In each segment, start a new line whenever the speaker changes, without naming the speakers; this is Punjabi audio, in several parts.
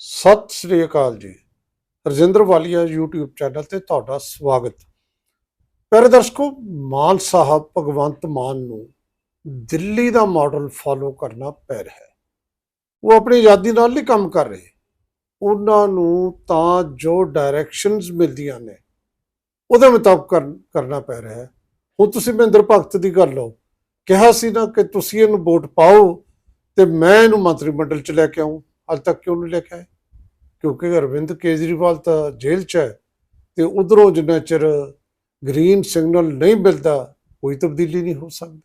ਸਤਿ ਸ੍ਰੀ ਅਕਾਲ ਜੀ। ਰਜਿੰਦਰ ਵਾਲੀਆ YouTube ਚੈਨਲ ਤੇ ਤੁਹਾਡਾ ਸਵਾਗਤ। ਪਿਆਰੇ ਦਰਸ਼ਕੋ, ਮਾਨ ਸਾਹਿਬ ਭਗਵੰਤ ਮਾਨ ਨੂੰ ਦਿੱਲੀ ਦਾ ਮਾਡਲ ਫਾਲੋ ਕਰਨਾ ਪੈ ਰਿਹਾ ਹੈ। ਉਹ ਆਪਣੀ ਆਜ਼ਾਦੀ ਨਾਲ ਨਹੀਂ ਕੰਮ ਕਰ ਰਹੇ। ਉਹਨਾਂ ਨੂੰ ਤਾਂ ਜੋ ਡਾਇਰੈਕਸ਼ਨਸ ਮਿਲਦੀਆਂ ਨੇ, ਉਹਦੇ ਮੁਤਾਬਕ ਕਰ- ਕਰਨਾ ਪੈ ਰਿਹਾ ਹੈ। ਹੁਣ ਤੁਸੀਂ ਮਹਿੰਦਰ ਭਗਤ ਦੀ ਗੱਲ ਲਓ। ਕਿਹਾ ਸੀ ਨਾ ਕਿ ਤੁਸੀਂ ਇਹਨੂੰ ਵੋਟ ਪਾਓ ਤੇ ਮੈਂ ਇਹਨੂੰ ਮੰਤਰੀ ਮੰਡਲ ਚ ਲੈ ਕੇ ਆਉਂ ਅੱਜ ਤੱਕ ਕਿਉਂ ਨਹੀਂ ਲੈ ਕੇ ਆਏ? ਕਿਉਂਕਿ ਅਰਵਿੰਦ ਕੇਜਰੀਵਾਲ ਤਾਂ ਜੇਲ੍ਹ 'ਚ ਹੈ ਤੇ ਉਧਰੋਂ ਜਿੰਨਾ ਚਿਰ ਗ੍ਰੀਨ ਸਿਗਨਲ ਨਹੀਂ ਮਿਲਦਾ, ਕੋਈ ਤਬਦੀਲੀ ਨਹੀਂ ਹੋ ਸਕਦੀ।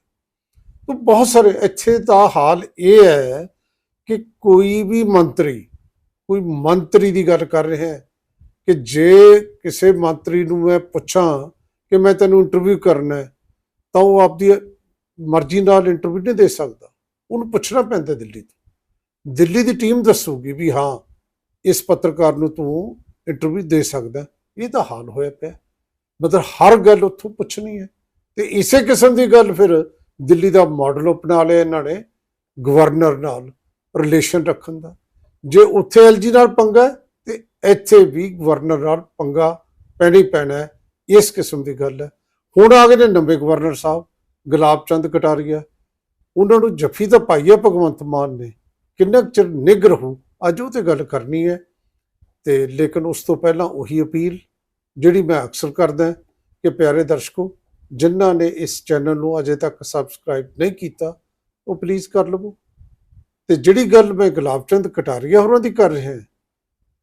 ਤਾਂ ਬਹੁਤ ਸਾਰੇ ਇੱਥੇ ਦਾ ਹਾਲ ਇਹ ਹੈ ਕਿ ਕੋਈ ਵੀ ਮੰਤਰੀ, ਕੋਈ ਮੰਤਰੀ ਦੀ ਗੱਲ ਕਰ ਰਿਹਾ ਹੈ ਕਿ ਜੇ ਕਿਸੇ ਮੰਤਰੀ ਨੂੰ ਮੈਂ ਪੁੱਛਾਂ ਕਿ ਮੈਂ ਤੈਨੂੰ ਇੰਟਰਵਿਊ ਕਰਨਾ ਹੈ, ਤਾਂ ਉਹ ਆਪਦੀ ਮਰਜ਼ੀ ਨਾਲ ਇੰਟਰਵਿਊ ਨਹੀਂ ਦੇ ਸਕਦਾ। ਉਹਨੂੰ ਪੁੱਛਣਾ ਪੈਂਦਾ ਦਿੱਲੀ ਤੋਂ। ਦਿੱਲੀ ਦੀ ਟੀਮ ਦੱਸੂਗੀ ਵੀ ਹਾਂ ਇਸ ਪੱਤਰਕਾਰ ਨੂੰ ਤੂੰ ਇੰਟਰਵਿਊ ਦੇ ਸਕਦਾ ਇਹ ਤਾਂ ਹਾਲ ਹੋਇਆ ਪਿਆ ਮਤਲਬ ਹਰ ਗੱਲ ਉੱਥੋਂ ਪੁੱਛਣੀ ਹੈ। ਤੇ ਇਸੇ ਕਿਸਮ ਦੀ ਗੱਲ ਫਿਰ ਦਿੱਲੀ ਦਾ ਮਾਡਲ ਅਪਣਾ ਲਿਆ ਇਹਨਾਂ ਨੇ ਗਵਰਨਰ ਨਾਲ ਰਿਲੇਸ਼ਨ ਰੱਖਣ ਦਾ। ਜੇ ਉੱਥੇ ਐਲਜੀ ਨਾਲ ਪੰਗਾ ਹੈ, ਤੇ ਇੱਥੇ ਵੀ ਗਵਰਨਰ ਨਾਲ ਪੰਗਾ ਪੈਣਾ ਹੀ ਪੈਣਾ ਇਸ ਕਿਸਮ ਦੀ ਗੱਲ ਹੈ। ਹੁਣ ਆ ਗਏ ਨੇ ਨਵੇਂ ਗਵਰਨਰ ਸਾਹਿਬ ਗੁਲਾਬ ਚੰਦ ਕਟਾਰੀਆ। ਉਹਨਾਂ ਨੂੰ ਜੱਫੀ ਤਾਂ ਪਾਈ ਹੈ ਭਗਵੰਤ ਮਾਨ ਨੇ। ਕਿੰਨਾ ਕੁ ਚਿਰ ਨਿੱਘ ਰਹੂ, ਅੱਜ ਉਹ ਤੇ ਗੱਲ ਕਰਨੀ ਹੈ। ਤੇ ਲੇਕਿਨ ਉਸ ਤੋਂ ਪਹਿਲਾਂ ਉਹੀ ਅਪੀਲ ਜਿਹੜੀ ਮੈਂ ਅਕਸਰ ਕਰਦਾ ਕਿ ਪਿਆਰੇ ਦਰਸ਼ਕੋ, ਜਿਨ੍ਹਾਂ ਨੇ ਇਸ ਚੈਨਲ ਨੂੰ ਅਜੇ ਤੱਕ ਸਬਸਕ੍ਰਾਈਬ ਨਹੀਂ ਕੀਤਾ, ਉਹ ਪਲੀਜ਼ ਕਰ ਲਵੋ। ਤੇ ਜਿਹੜੀ ਗੱਲ ਮੈਂ ਗੁਲਾਬ ਚੰਦ ਕਟਾਰੀਆ ਹੋਰਾਂ ਦੀ ਕਰ ਰਿਹਾ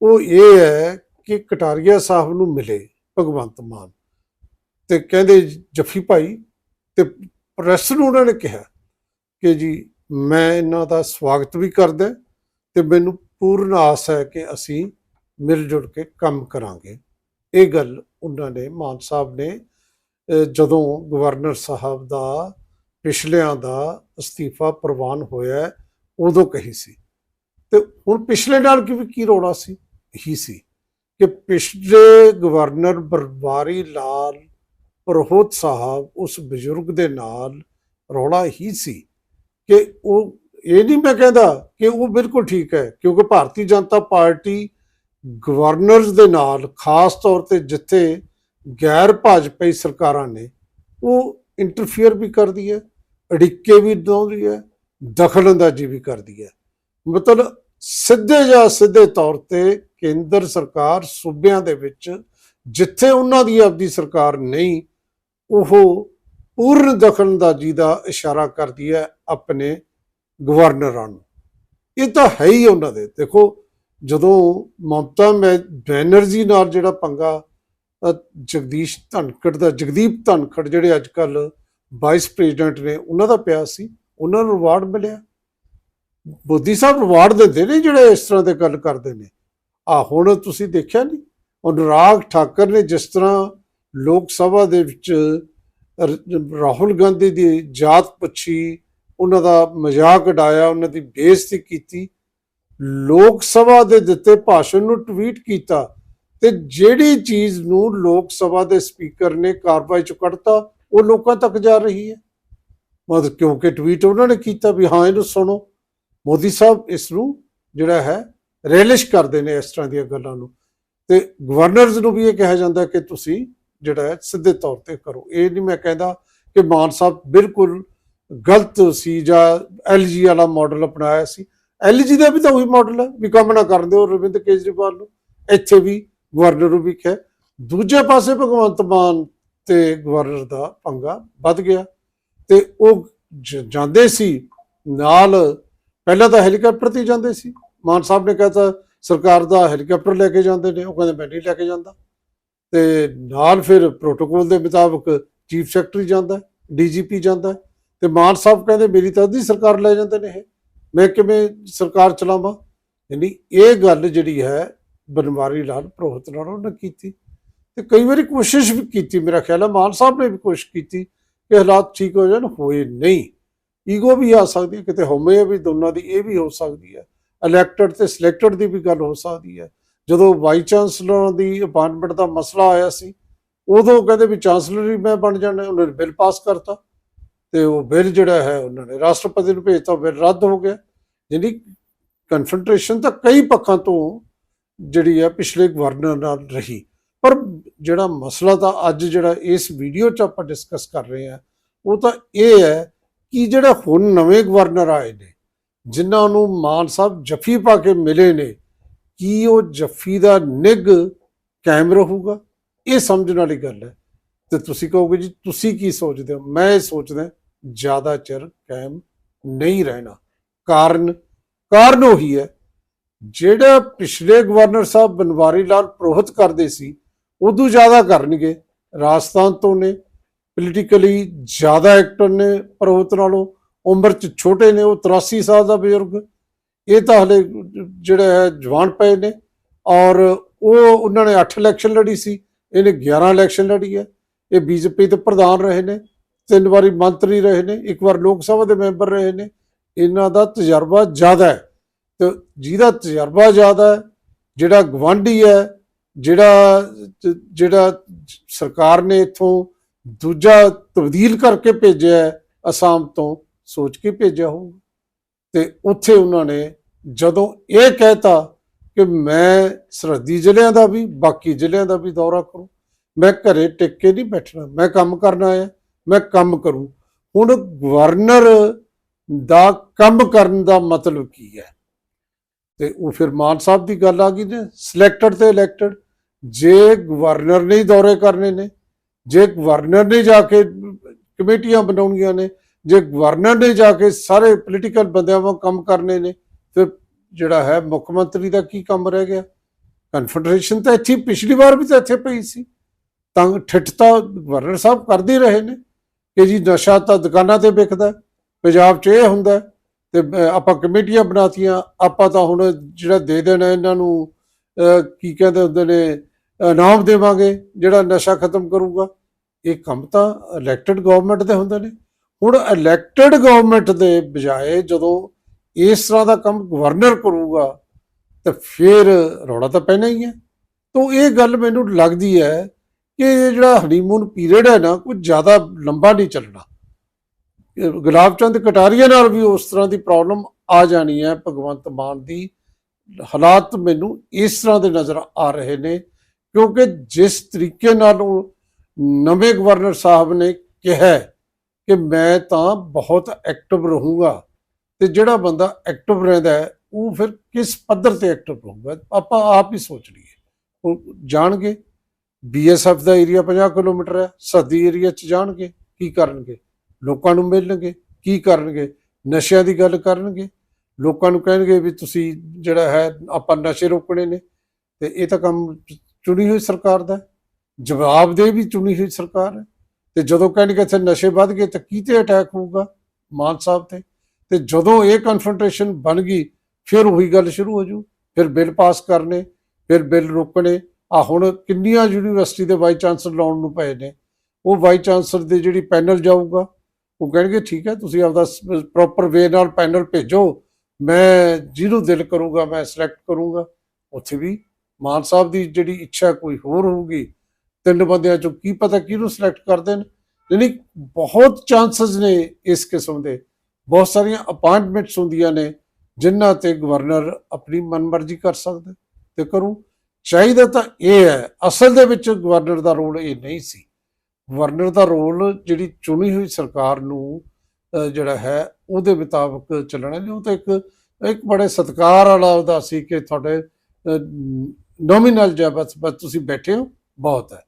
ਉਹ ਇਹ ਹੈ ਕਿ ਕਟਾਰੀਆ ਸਾਹਿਬ ਨੂੰ ਮਿਲੇ ਭਗਵੰਤ ਮਾਨ। ਤੇ ਕਹਿੰਦੇ ਜੱਫੀ ਭਾਈ, ਤੇ ਪ੍ਰੈਸ ਨੂੰ ਉਹਨਾਂ ਨੇ ਕਿਹਾ ਕਿ ਜੀ ਮੈਂ ਇਹਨਾਂ ਦਾ ਸਵਾਗਤ ਵੀ ਕਰਦਾ ਤੇ ਮੈਨੂੰ ਪੂਰਨ ਆਸ ਹੈ ਕਿ ਅਸੀਂ ਮਿਲ ਜੁਲ ਕੇ ਕੰਮ ਕਰਾਂਗੇ। ਇਹ ਗੱਲ ਉਹਨਾਂ ਨੇ ਮਾਨ ਸਾਹਿਬ ਨੇ ਜਦੋਂ ਗਵਰਨਰ ਸਾਹਿਬ ਦਾ, ਪਿਛਲਿਆਂ ਦਾ ਅਸਤੀਫਾ ਪ੍ਰਵਾਨ ਹੋਇਆ ਉਦੋਂ ਕਹੀ ਸੀ। ਤੇ ਹੁਣ ਪਿਛਲੇ ਨਾਲ ਕੀ ਕੀ ਰੋੜਾ ਸੀ? ਹੀ ਸੀ ਕਿ ਪਿਛਲੇ ਗਵਰਨਰ ਬਰਬਾਰੀ ਲਾਲ ਪ੍ਰਹੋਤ ਸਾਹਿਬ, ਉਸ ਬਜ਼ੁਰਗ ਦੇ ਨਾਲ ਰੌਲਾ ਹੀ ਸੀ ਕਿ ਉਹ ਇਹ ਨਹੀਂ ਮੈਂ ਕਹਿੰਦਾ ਕਿ ਉਹ ਬਿਲਕੁਲ ਠੀਕ ਹੈ, ਕਿਉਂਕਿ ਭਾਰਤੀ ਜਨਤਾ ਪਾਰਟੀ ਗਵਰਨਰਸ ਦੇ ਨਾਲ ਖਾਸ ਤੌਰ ਤੇ ਜਿੱਥੇ ਗੈਰ ਭਾਜਪਾਈ ਸਰਕਾਰਾਂ ਨੇ, ਉਹ ਇੰਟਰਫੇਅਰ ਵੀ ਕਰਦੀ ਹੈ, ਅੜਿੱਕੇ ਵੀ ਦੋਂਦੀ ਹੈ ਦਖਲਅੰਦਾਜ਼ੀ ਵੀ ਕਰਦੀ ਹੈ। ਮਤਲਬ ਸਿੱਧੇ ਜਾਂ ਸਿੱਧੇ ਤੌਰ ਤੇ ਕੇਂਦਰ ਸਰਕਾਰ ਸੂਬਿਆਂ ਦੇ ਵਿੱਚ ਜਿੱਥੇ ਉਹਨਾਂ ਦੀ ਆਪਦੀ ਸਰਕਾਰ ਨਹੀਂ, ਉਹ ਪੂਰਨ ਦਖਲਅੰਦਾਜ਼ੀ ਦਾ ਇਸ਼ਾਰਾ ਕਰਦੀ ਹੈ ਆਪਣੇ ਗਵਰਨਰਾਂ ਨੂੰ। ਇਹ ਤਾਂ ਹੈ ਹੀ ਉਹਨਾਂ ਦੇ। ਦੇਖੋ, ਜਦੋਂ ਮਮਤਾ ਬੈਨਰਜੀ ਨਾਲ ਜਿਹੜਾ ਪੰਗਾ ਜਗਦੀਸ਼ ਧਨਖੜ ਦਾ, ਜਗਦੀਪ ਧਨਖੜ ਜਿਹੜੇ ਅੱਜ ਕੱਲ ਵਾਈਸ ਪ੍ਰੈਜ਼ੀਡੈਂਟ ਨੇ, ਉਹਨਾਂ ਦਾ ਪਿਆ ਸੀ, ਉਹਨਾਂ ਨੂੰ ਰਿਵਾਰਡ ਮਿਲਿਆ। ਮੋਦੀ ਸਾਹਿਬ ਰਿਵਾਰਡ ਦਿੰਦੇ ਨੇ ਜਿਹੜੇ ਇਸ ਤਰ੍ਹਾਂ ਦੇ ਗੱਲ ਕਰਦੇ ਨੇ। ਆ, ਹੁਣ ਤੁਸੀਂ ਦੇਖਿਆ ਨਹੀਂ ਅਨੁਰਾਗ ਠਾਕਰ ਨੇ ਜਿਸ ਤਰ੍ਹਾਂ ਲੋਕ ਸਭਾ ਦੇ ਵਿੱਚ ਰਾਹੁਲ ਗਾਂਧੀ ਦੀ ਜਾਤ ਪੁੱਛੀ, ਉਹਨਾਂ ਦਾ ਮਜ਼ਾਕ ਉਡਾਇਆ, ਉਹਨਾਂ ਦੀ ਬੇਇੱਜ਼ਤੀ ਕੀਤੀ। ਲੋਕ ਸਭਾ ਦੇ ਦਿੱਤੇ ਭਾਸ਼ਣ ਨੂੰ ਟਵੀਟ ਕੀਤਾ ਤੇ ਜਿਹੜੀ ਚੀਜ਼ ਨੂੰ ਲੋਕ ਸਭਾ ਦੇ ਸਪੀਕਰ ਨੇ ਕਾਰਵਾਈ ਚ ਕੱਢਤਾ, ਉਹ ਲੋਕਾਂ ਤੱਕ ਜਾ ਰਹੀ ਹੈ। ਮਤਲਬ ਕਿਉਂਕਿ ਟਵੀਟ ਉਹਨਾਂ ਨੇ ਕੀਤਾ ਵੀ ਹਾਂ, ਇਹਨੂੰ ਸੁਣੋ। ਮੋਦੀ ਸਾਹਿਬ ਇਸ ਨੂੰ ਜਿਹੜਾ ਹੈ, ਰੈਲਿਸ਼ ਕਰਦੇ ਨੇ ਇਸ ਤਰ੍ਹਾਂ ਦੀਆਂ ਗੱਲਾਂ ਨੂੰ। ਤੇ ਗਵਰਨਰਸ ਨੂੰ ਵੀ ਇਹ ਕਿਹਾ ਜਾਂਦਾ ਕਿ ਤੁਸੀਂ ਜਿਹੜਾ ਹੈ, ਸਿੱਧੇ ਤੌਰ ਤੇ ਕਰੋ। ਇਹ ਨਹੀਂ ਮੈਂ ਕਹਿੰਦਾ ਕਿ ਮਾਨ ਸਾਹਿਬ ਬਿਲਕੁਲ ਗਲਤ ਸੀ ਜਾਂ ਐਲਜੀ ਵਾਲਾ ਮਾਡਲ ਅਪਣਾਇਆ ਸੀ। ਐਲਜੀ ਦਾ ਵੀ ਤਾਂ ਉਹੀ ਮਾਡਲ ਹੈ, ਵੀ ਕੰਮ ਨਾ ਕਰਨ ਦਿਓ ਅਰਵਿੰਦ ਕੇਜਰੀਵਾਲ ਨੂੰ। ਇੱਥੇ ਵੀ ਗਵਰਨਰ ਨੂੰ ਵੀ ਕਿਹਾ। ਦੂਜੇ ਪਾਸੇ ਭਗਵੰਤ ਮਾਨ ਤੇ ਗਵਰਨਰ ਦਾ ਪੰਗਾ ਵੱਧ ਗਿਆ ਤੇ ਉਹ ਜ- ਜਾਂਦੇ ਸੀ ਨਾਲ, ਪਹਿਲਾਂ ਤਾਂ ਹੈਲੀਕਾਪਟਰ ਤੇ ਹੀ ਜਾਂਦੇ ਸੀ। ਮਾਨ ਸਾਹਿਬ ਨੇ ਕਹਤਾ, ਸਰਕਾਰ ਦਾ ਹੈਲੀਕਾਪਟਰ ਲੈ ਕੇ ਜਾਂਦੇ ਨੇ, ਉਹ ਕਹਿੰਦੇ ਮੈਂ ਨਹੀਂ ਲੈ ਕੇ ਜਾਂਦਾ। ਤੇ ਨਾਲ ਫਿਰ ਪ੍ਰੋਟੋਕੋਲ ਦੇ ਮੁਤਾਬਕ ਚੀਫ ਸੈਕਟਰੀ ਜਾਂਦਾ ਡੀਜੀਪੀ ਜਾਂਦਾ ਤੇ ਮਾਨ ਸਾਹਿਬ ਕਹਿੰਦੇ ਮੇਰੀ ਤਾਂ ਅੱਧੀ ਸਰਕਾਰ ਲੈ ਜਾਂਦੇ ਨੇ ਇਹ। ਮੈਂ ਕਿਵੇਂ ਸਰਕਾਰ ਚਲਾਵਾਂ? ਯਾਨੀ ਇਹ ਗੱਲ ਜਿਹੜੀ ਹੈ, ਬਨਵਾਰੀ ਲਾਲ ਪ੍ਰੋਹਤ ਨਾਲ ਉਹਨੇ ਕੀਤੀ। ਤੇ ਕਈ ਵਾਰੀ ਕੋਸ਼ਿਸ਼ ਵੀ ਕੀਤੀ, ਮੇਰਾ ਖਿਆਲ ਹੈ ਮਾਨ ਸਾਹਿਬ ਨੇ ਵੀ ਕੋਸ਼ਿਸ਼ ਕੀਤੀ ਕਿ ਹਾਲਾਤ ਠੀਕ ਹੋ ਜਾਣ, ਹੋਏ ਨਹੀਂ। ਈਗੋ ਵੀ ਆ ਸਕਦੀ ਹੈ, ਕਿਤੇ ਹੋਮੇ ਵੀ ਦੋਨਾਂ ਦੀ ਇਹ ਵੀ ਹੋ ਸਕਦੀ ਹੈ। ਇਲੈਕਟਡ ਤੇ ਸਿਲੈਕਟਡ ਦੀ ਵੀ ਗੱਲ ਹੋ ਸਕਦੀ ਹੈ। ਜਦੋਂ ਵਾਈਸ ਚਾਂਸਲਰ ਦੀ ਅਪਾਇੰਟਮੈਂਟ ਦਾ ਮਸਲਾ ਆਇਆ ਸੀ, ਉਦੋਂ ਕਹਿੰਦੇ ਵੀ ਚਾਂਸਲਰ ਹੀ ਮੈਂ ਬਣ ਜਾਣਾ, ਉਹਨਾਂ ਨੇ ਬਿੱਲ ਪਾਸ ਕਰਤਾ ਤੇ ਉਹ ਬਿੱਲ ਜਿਹੜਾ ਹੈ, ਉਹਨਾਂ ਨੇ ਰਾਸ਼ਟਰਪਤੀ ਨੂੰ ਭੇਜਤਾ, ਉਹ ਬਿੱਲ ਰੱਦ ਹੋ ਗਿਆ। ਯਾਨੀ ਕਨਫਰੰਟੇਸ਼ਨ ਤਾਂ ਕਈ ਪੱਖਾਂ ਤੋਂ ਜਿਹੜੀ ਹੈ ਪਿਛਲੇ ਗਵਰਨਰ ਨਾਲ ਰਹੀ। ਪਰ ਜਿਹੜਾ ਮਸਲਾ ਤਾਂ ਅੱਜ ਜਿਹੜਾ ਇਸ ਵੀਡੀਓ 'ਚ ਆਪਾਂ ਡਿਸਕਸ ਕਰ ਰਹੇ ਹਾਂ, ਉਹ ਤਾਂ ਇਹ ਹੈ ਕਿ ਜਿਹੜੇ ਹੁਣ ਨਵੇਂ ਗਵਰਨਰ ਆਏ ਨੇ, ਜਿਨ੍ਹਾਂ ਨੂੰ ਮਾਨ ਸਾਹਿਬ ਜੱਫੀ ਪਾ ਕੇ ਮਿਲੇ ਨੇ ਕੀ ਉਹ ਜੱਫੀ ਦਾ ਨਿੱਘ ਕਾਇਮ ਰਹੂਗਾ? ਇਹ ਸਮਝਣ ਵਾਲੀ ਗੱਲ ਹੈ। ਤੇ ਤੁਸੀਂ ਕਹੋਗੇ ਜੀ, ਤੁਸੀਂ ਕੀ ਸੋਚਦੇ ਹੋ? ਮੈਂ ਇਹ ਸੋਚਦਾ ਜ਼ਿਆਦਾ ਚਿਰ ਕਾਇਮ ਨਹੀਂ ਰਹਿਣਾ। ਕਾਰਨ ਕਾਰਨ ਉਹੀ ਹੈ, ਜਿਹੜਾ ਪਿਛਲੇ ਗਵਰਨਰ ਸਾਹਿਬ ਬਨਵਾਰੀ ਲਾਲ ਪ੍ਰੋਹਤ ਕਰਦੇ ਸੀ, ਉਦੋਂ ਜ਼ਿਆਦਾ ਕਰਨਗੇ। ਰਾਜਸਥਾਨ ਤੋਂ ਨੇ ਪੋਲੀਟੀਕਲੀ ਜ਼ਿਆਦਾ ਐਕਟਰ ਨੇ ਪ੍ਰੋਹਤ ਨਾਲੋਂ, ਉਮਰ ਚ ਛੋਟੇ ਨੇ, ਉਹ 83 ਸਾਲ ਦਾ ਬਜ਼ੁਰਗ। ਇਹ ਤਾਂ ਹਲੇ ਜਿਹੜਾ ਹੈ ਜਵਾਨ ਪਏ ਨੇ ਔਰ ਉਹ ਉਹਨਾਂ ਨੇ 8 ਇਲੈਕਸ਼ਨ ਲੜੀ ਸੀ, ਇਹਨੇ 11 ਇਲੈਕਸ਼ਨ ਲੜੀ ਹੈ। ਇਹ ਬੀਜੇਪੀ ਦੇ ਪ੍ਰਧਾਨ ਰਹੇ ਨੇ, ਤਿੰਨ ਵਾਰੀ ਮੰਤਰੀ ਰਹੇ ਨੇ, ਇੱਕ ਵਾਰ ਲੋਕ ਸਭਾ ਦੇ ਮੈਂਬਰ ਰਹੇ ਨੇ। ਇਹਨਾਂ ਦਾ ਤਜਰਬਾ ਜ਼ਿਆਦਾ ਹੈ ਤੇ ਜਿਹਦਾ ਤਜਰਬਾ ਜ਼ਿਆਦਾ ਹੈ, ਜਿਹੜਾ ਗਵਾਂਢੀ ਹੈ, ਜਿਹੜਾ ਜਿਹੜਾ ਸਰਕਾਰ ਨੇ ਇਥੋਂ ਦੂਜਾ ਤਬਦੀਲ ਕਰਕੇ ਭੇਜਿਆ ਅਸਾਮ ਤੋਂ ਸੋਚ ਕੇ ਭੇਜਿਆ ਹੋਊਗਾ। ਤੇ ਉੱਥੇ ਉਹਨਾਂ ਨੇ ਜਦੋਂ ਇਹ ਕਹਿਤਾ ਕਿ ਮੈਂ ਸਰਹੱਦੀ ਜ਼ਿਲ੍ਹਿਆਂ ਦਾ ਵੀ, ਬਾਕੀ ਜ਼ਿਲ੍ਹਿਆਂ ਦਾ ਵੀ ਦੌਰਾ ਕਰੂੰ, ਮੈਂ ਘਰੇ ਟਿਕ ਕੇ ਨਹੀਂ ਬੈਠਣਾ। ਮੈਂ ਕੰਮ ਕਰਨਾ ਹੈ ਮੈਂ ਕੰਮ ਕਰੂੰ। ਹੁਣ ਗਵਰਨਰ ਦਾ ਕੰਮ ਕਰਨ ਦਾ ਮਤਲਬ ਕੀ ਹੈ? ਤੇ ਉਹ ਫਿਰ ਮਾਨ ਸਾਹਿਬ ਦੀ ਗੱਲ ਆ ਗਈ ਨੇ, ਸਿਲੈਕਟਡ ਤੇ ਇਲੈਕਟਡ। ਜੇ ਗਵਰਨਰ ਨੇ ਦੌਰੇ ਕਰਨੇ ਨੇ, ਜੇ ਗਵਰਨਰ ਨੇ ਜਾ ਕੇ ਕਮੇਟੀਆਂ ਬਣਾਉਣੀਆਂ ਨੇ, ਜੇ ਗਵਰਨਰ ਨੇ ਜਾ ਕੇ ਸਾਰੇ ਪੋਲੀਟੀਕਲ ਬੰਦਿਆਂ ਵਾਂਗ ਕੰਮ ਕਰਨੇ ਨੇ ਜਿਹੜਾ ਹੈ, ਮੁੱਖ ਮੰਤਰੀ ਦਾ ਕੀ ਕੰਮ ਰਹਿ ਗਿਆ? ਕਨਫੈਡਰੇਸ਼ਨ ਤਾਂ ਇੱਥੇ ਪਿਛਲੀ ਵਾਰ ਵੀ ਤਾਂ ਇੱਥੇ ਪਈ ਸੀ। ਤਾਂ ਠਿੱਠ ਤਾਂ ਗਵਰਨਰ ਸਾਹਿਬ ਕਰਦੇ ਰਹੇ ਨੇ ਕਿ ਜੀ ਨਸ਼ਾ ਤਾਂ ਦੁਕਾਨਾਂ ਤੇ ਵਿਕਦਾ ਪੰਜਾਬ 'ਚ ਇਹ ਹੁੰਦਾ ਤੇ ਆਪਾਂ ਕਮੇਟੀਆਂ ਬਣਾਤੀਆਂ, ਆਪਾਂ ਤਾਂ ਹੁਣ ਜਿਹੜਾ ਦੇ ਦੇਣਾ ਇਹਨਾਂ ਨੂੰ ਕੀ ਕਹਿੰਦੇ ਹੁੰਦੇ ਨੇ ਇਨਾਮ ਦੇਵਾਂਗੇ, ਜਿਹੜਾ ਨਸ਼ਾ ਖਤਮ ਕਰੂਗਾ। ਇਹ ਕੰਮ ਤਾਂ ਇਲੈਕਟਿਡ ਗਵਰਨਮੈਂਟ ਦੇ ਹੁੰਦੇ ਨੇ। ਹੁਣ ਇਲੈਕਟਿਡ ਗਵਰਨਮੈਂਟ ਦੇ ਬਜਾਏ ਜਦੋਂ ਇਸ ਤਰ੍ਹਾਂ ਦਾ ਕੰਮ ਗਵਰਨਰ ਕਰੂਗਾ, ਤਾਂ ਫਿਰ ਰੌਲਾ ਤਾਂ ਪੈਣਾ ਹੀ ਹੈ। ਤੋਂ ਇਹ ਗੱਲ ਮੈਨੂੰ ਲੱਗਦੀ ਹੈ ਕਿ ਇਹ ਜਿਹੜਾ ਹਨੀਮੂਨ ਪੀਰੀਅਡ ਹੈ ਨਾ, ਕੁਝ ਜ਼ਿਆਦਾ ਲੰਬਾ ਨਹੀਂ ਚੱਲਣਾ। ਗੁਲਾਬ ਚੰਦ ਕਟਾਰੀਆ ਨਾਲ ਵੀ ਉਸ ਤਰ੍ਹਾਂ ਦੀ ਪ੍ਰੋਬਲਮ ਆ ਜਾਣੀ ਹੈ, ਭਗਵੰਤ ਮਾਨ ਦੀ ਹਾਲਾਤ ਮੈਨੂੰ ਇਸ ਤਰ੍ਹਾਂ ਦੇ ਨਜ਼ਰ ਆ ਰਹੇ ਨੇ, ਕਿਉਂਕਿ ਜਿਸ ਤਰੀਕੇ ਨਾਲ ਨਵੇਂ ਗਵਰਨਰ ਸਾਹਿਬ ਨੇ ਕਿਹਾ ਕਿ ਮੈਂ ਤਾਂ ਬਹੁਤ ਐਕਟਿਵ ਰਹੂੰਗਾ ਤੇ ਜਿਹੜਾ ਬੰਦਾ ਐਕਟਿਵ ਰਹਿੰਦਾ ਹੈ, ਉਹ ਫਿਰ ਕਿਸ ਪੱਧਰ ਤੇ ਐਕਟਿਵ ਰਹੂਗਾ? ਆਪਾਂ ਆਪ ਹੀ ਸੋਚ ਲਈਏ। ਉਹ ਜਾਣਗੇ ਬੀਐਸਐਫ ਦਾ ਏਰੀਆ 50 ਕਿਲੋਮੀਟਰ ਹੈ ਸਦੀ ਏਰੀਆ 'ਚ ਜਾਣਗੇ, ਕੀ ਕਰਨਗੇ? ਲੋਕਾਂ ਨੂੰ ਮਿਲਣਗੇ, ਕੀ ਕਰਨਗੇ? ਨਸ਼ਿਆਂ ਦੀ ਗੱਲ ਕਰਨਗੇ। ਲੋਕਾਂ ਨੂੰ ਕਹਿਣਗੇ ਵੀ ਤੁਸੀਂ ਜਿਹੜਾ ਹੈ, ਆਪਾਂ ਨਸ਼ੇ ਰੋਕਣੇ ਨੇ, ਤੇ ਇਹ ਤਾਂ ਕੰਮ ਚੁਣੀ ਹੋਈ ਸਰਕਾਰ ਦਾ ਜਵਾਬ ਦੇ ਵੀ ਚੁਣੀ ਹੋਈ ਸਰਕਾਰ ਹੈ। ਤੇ ਜਦੋਂ ਕਹਿਣਗੇ ਇੱਥੇ ਨਸ਼ੇ ਵੱਧ ਗਏ, ਤਾਂ ਕੀਤੇ ਅਟੈਕ ਹੋਊਗਾ ਮਾਨ ਸਾਹਿਬ ਤੇ? ਤੇ ਜਦੋਂ ਇਹ ਕਨਫਰੰਟੇਸ਼ਨ ਬਣ ਗਈ, ਫਿਰ ਉਹੀ ਗੱਲ ਸ਼ੁਰੂ ਹੋ ਜੂ। ਫਿਰ ਬਿੱਲ ਪਾਸ ਕਰਨੇ, ਫਿਰ ਬਿੱਲ ਰੋਕਣੇ। ਆ ਹੁਣ ਕਿੰਨੀਆਂ ਯੂਨੀਵਰਸਿਟੀ ਦੇ ਵਾਈਸ ਚਾਂਸਲਰ ਲਾਉਣ ਨੂੰ ਪਏ ਨੇ। ਉਹ ਵਾਈਸ ਚਾਂਸਲਰ ਦੇ ਜਿਹੜੀ ਪੈਨਲ ਜਾਊਗਾ, ਉਹ ਕਹਿਣਗੇ, ਠੀਕ ਹੈ, ਤੁਸੀਂ ਆਪਦਾ ਪ੍ਰੋਪਰ ਵੇ ਨਾਲ ਪੈਨਲ ਭੇਜੋ। ਮੈਂ ਜਿਹਨੂੰ ਦਿਲ ਕਰੂੰਗਾ, ਮੈਂ ਸਿਲੈਕਟ ਕਰੂੰਗਾ। ਉੱਥੇ ਵੀ ਮਾਨ ਸਾਹਿਬ ਦੀ ਜਿਹੜੀ ਇੱਛਾ ਕੋਈ ਹੋਰ ਹੋਊਗੀ, ਤਿੰਨ ਬੰਦਿਆਂ ਚੋਂ ਕੀ ਪਤਾ ਕਿਹਨੂੰ ਸਿਲੈਕਟ ਕਰਦੇ ਨੇ? ਯਾਨੀ ਬਹੁਤ ਚਾਂਸਸ ਨੇ ਇਸ ਕਿਸਮ ਦੇ। ਬਹੁਤ ਸਾਰੀਆਂ ਅਪਾਇੰਟਮੈਂਟਸ ਹੁੰਦੀਆਂ ਨੇ, ਜਿਨ੍ਹਾਂ ਤੇ ਗਵਰਨਰ ਆਪਣੀ ਮਨਮਰਜ਼ੀ ਕਰ ਸਕਦਾ ਤੇ ਕਰੂ, ਚਾਹੀਦਾ ਤਾਂ ਇਹ ਹੈ, ਅਸਲ ਦੇ ਵਿੱਚ ਗਵਰਨਰ ਦਾ ਰੋਲ ਇਹ ਨਹੀਂ ਸੀ। ਗਵਰਨਰ ਦਾ ਰੋਲ ਜਿਹੜੀ ਚੁਣੀ ਹੋਈ ਸਰਕਾਰ ਨੂੰ ਜਿਹੜਾ ਹੈ, ਉਹਦੇ ਮੁਤਾਬਕ ਚੱਲਣਾ ਨਹੀਂ ਉਹ ਤਾਂ ਇੱਕ ਇੱਕ ਬੜੇ ਸਤਕਾਰ ਵਾਲਾ ਉਹਦਾ ਸੀ ਕਿ ਤੁਹਾਡੇ ਨੋਮੀਨਲ ਜਿਹਾ ਬਸ ਬਸ ਤੁਸੀਂ ਬੈਠੇ ਹੋ, ਬਹੁਤ ਹੈ।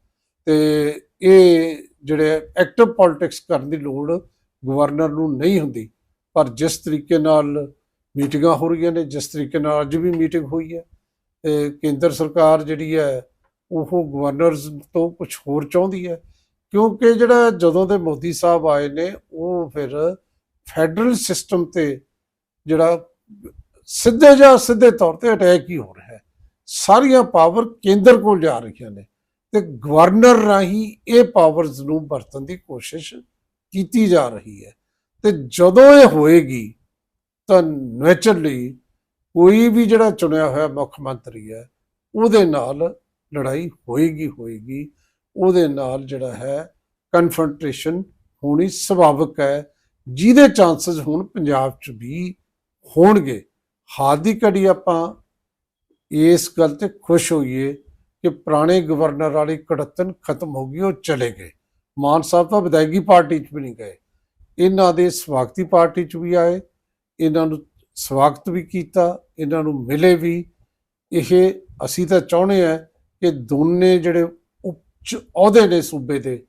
ਤੇ ਇਹ ਜਿਹੜੇ ਐਕਟਿਵ ਪੋਲਿਟਿਕਸ ਕਰਨ ਦੀ ਲੋੜ ਗਵਰਨਰ ਨੂੰ ਨਹੀਂ ਹੁੰਦੀ। ਪਰ ਜਿਸ ਤਰੀਕੇ ਨਾਲ ਮੀਟਿੰਗਾਂ ਹੋ ਰਹੀਆਂ ਨੇ, ਜਿਸ ਤਰੀਕੇ ਨਾਲ ਅੱਜ ਵੀ ਮੀਟਿੰਗ ਹੋਈ ਹੈ ਕੇਂਦਰ ਸਰਕਾਰ ਜਿਹੜੀ ਹੈ, ਉਹ ਗਵਰਨਰਸ ਤੋਂ ਕੁਝ ਹੋਰ ਚਾਹੁੰਦੀ ਹੈ, ਕਿਉਂਕਿ ਜਿਹੜਾ ਜਦੋਂ ਦੇ ਮੋਦੀ ਸਾਹਿਬ ਆਏ ਨੇ, ਉਹ ਫਿਰ ਫੈਡਰਲ ਸਿਸਟਮ ਤੇ ਜਿਹੜਾ ਸਿੱਧੇ ਜਾਂ ਸਿੱਧੇ ਤੌਰ ਤੇ ਅਟੈਕ ਹੀ ਹੋ ਰਿਹਾ ਹੈ। ਸਾਰੀਆਂ ਪਾਵਰ ਕੇਂਦਰ ਕੋਲ ਜਾ ਰਹੀਆਂ ਨੇ ਤੇ ਗਵਰਨਰ ਰਾਹੀਂ ਇਹ ਪਾਵਰਸ ਨੂੰ ਵਰਤਣ ਦੀ ਕੋਸ਼ਿਸ਼ ਕੀਤੀ ਜਾ ਰਹੀ ਹੈ। ਤੇ ਜਦੋਂ ਇਹ ਹੋਏਗੀ, ਤਾਂ ਨੇਚਰਲੀ ਕੋਈ ਵੀ ਜਿਹੜਾ ਚੁਣਿਆ ਹੋਇਆ ਮੁੱਖ ਮੰਤਰੀ ਹੈ, ਉਹਦੇ ਨਾਲ ਲੜਾਈ ਹੋਏਗੀ ਹੋਏਗੀ। ਉਹਦੇ ਨਾਲ ਜਿਹੜਾ ਹੈ ਕਨਫਰੰਟੇਸ਼ਨ ਹੋਣੀ ਸੁਭਾਵਿਕ ਹੈ, ਜਿਹਦੇ ਚਾਂਸਸ ਹੁਣ ਪੰਜਾਬ 'ਚ ਵੀ ਹੋਣਗੇ। ਹਾਲ ਦੀ ਘੜੀ ਆਪਾਂ ਇਸ ਗੱਲ ਤੇ ਖੁਸ਼ ਹੋਈਏ ਕਿ ਪੁਰਾਣੇ ਗਵਰਨਰ ਵਾਲੀ ਕੜਤਨ ਖਤਮ ਹੋ ਗਈ, ਉਹ ਚਲੇ ਗਏ। ਮਾਨ ਸਾਹਿਬ ਤਾਂ ਵਿਦਾਇਗੀ ਪਾਰਟੀ 'ਚ ਵੀ ਨਹੀਂ ਗਏ। ਇਹਨਾਂ ਦੇ ਸਵਾਗਤੀ ਪਾਰਟੀ 'ਚ ਵੀ ਆਏ, ਇਹਨਾਂ ਨੂੰ ਸਵਾਗਤ ਵੀ ਕੀਤਾ, ਇਹਨਾਂ ਨੂੰ ਮਿਲੇ ਵੀ। ਇਹ ਅਸੀਂ ਤਾਂ ਚਾਹੁੰਦੇ ਆ ਕਿ ਦੋਨੇ ਜਿਹੜੇ ਉੱਚ ਅਹੁਦੇ ਨੇ ਸੂਬੇ ਦੇ,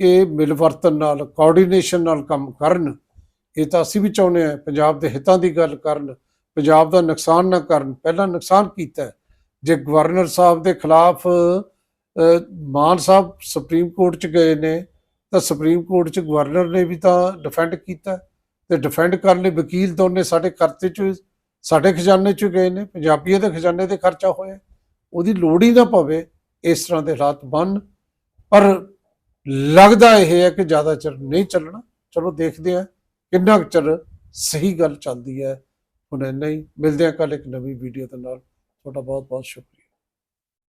ਇਹ ਮਿਲਵਰਤਨ ਨਾਲ ਕੋਆਰਡੀਨੇਸ਼ਨ ਨਾਲ ਕੰਮ ਕਰਨ। ਇਹ ਤਾਂ ਅਸੀਂ ਵੀ ਚਾਹੁੰਦੇ ਆ ਪੰਜਾਬ ਦੇ ਹਿੱਤਾਂ ਦੀ ਗੱਲ ਕਰਨ, ਪੰਜਾਬ ਦਾ ਨੁਕਸਾਨ ਨਾ ਕਰਨ। ਪਹਿਲਾਂ ਨੁਕਸਾਨ ਕੀਤਾ ਜੇ ਗਵਰਨਰ ਸਾਹਿਬ ਦੇ ਖਿਲਾਫ ਮਾਨ ਸਾਹਿਬ ਸੁਪਰੀਮ ਕੋਰਟ ਚ ਗਏ ਨੇ ਤਾਂ ਸੁਪਰੀਮ ਕੋਰਟ ਚ ਗਵਰਨਰ ਨੇ ਵੀ ਤਾਂ ਡਿਫੈਂਡ ਕੀਤਾ ਤੇ ਡਿਫੈਂਡ ਕਰਨ ਲਈ ਵਕੀਲ ਦੋਨੇ ਸਾਡੇ ਕਰਤੇ ਚ ਸਾਡੇ ਖਜ਼ਾਨੇ ਚ ਗਏ ਨੇ, ਪੰਜਾਬੀਆਂ ਦੇ ਖਜ਼ਾਨੇ ਤੇ ਖਰਚਾ ਹੋਇਆ। ਉਹਦੀ ਲੋੜ ਹੀ ਨਾ ਪਵੇ ਇਸ ਤਰ੍ਹਾਂ ਦੇ ਹਾਲਾਤ ਬਣ ਪਰ ਲੱਗਦਾ ਇਹ ਹੈ ਕਿ ਜ਼ਿਆਦਾ ਚਿਰ ਨਹੀਂ ਚੱਲਣਾ। ਚਲੋ ਦੇਖਦੇ ਹਾਂ ਕਿੰਨਾ ਕੁ ਚਿਰ ਸਹੀ ਗੱਲ ਚੱਲਦੀ ਹੈ। ਹੁਣ ਇੰਨਾ ਹੀ। ਮਿਲਦੇ ਹਾਂ ਕੱਲ ਇੱਕ ਨਵੀਂ ਵੀਡੀਓ ਦੇ ਨਾਲ। ਤੁਹਾਡਾ ਬਹੁਤ ਬਹੁਤ ਸ਼ੁਕਰੀਆ।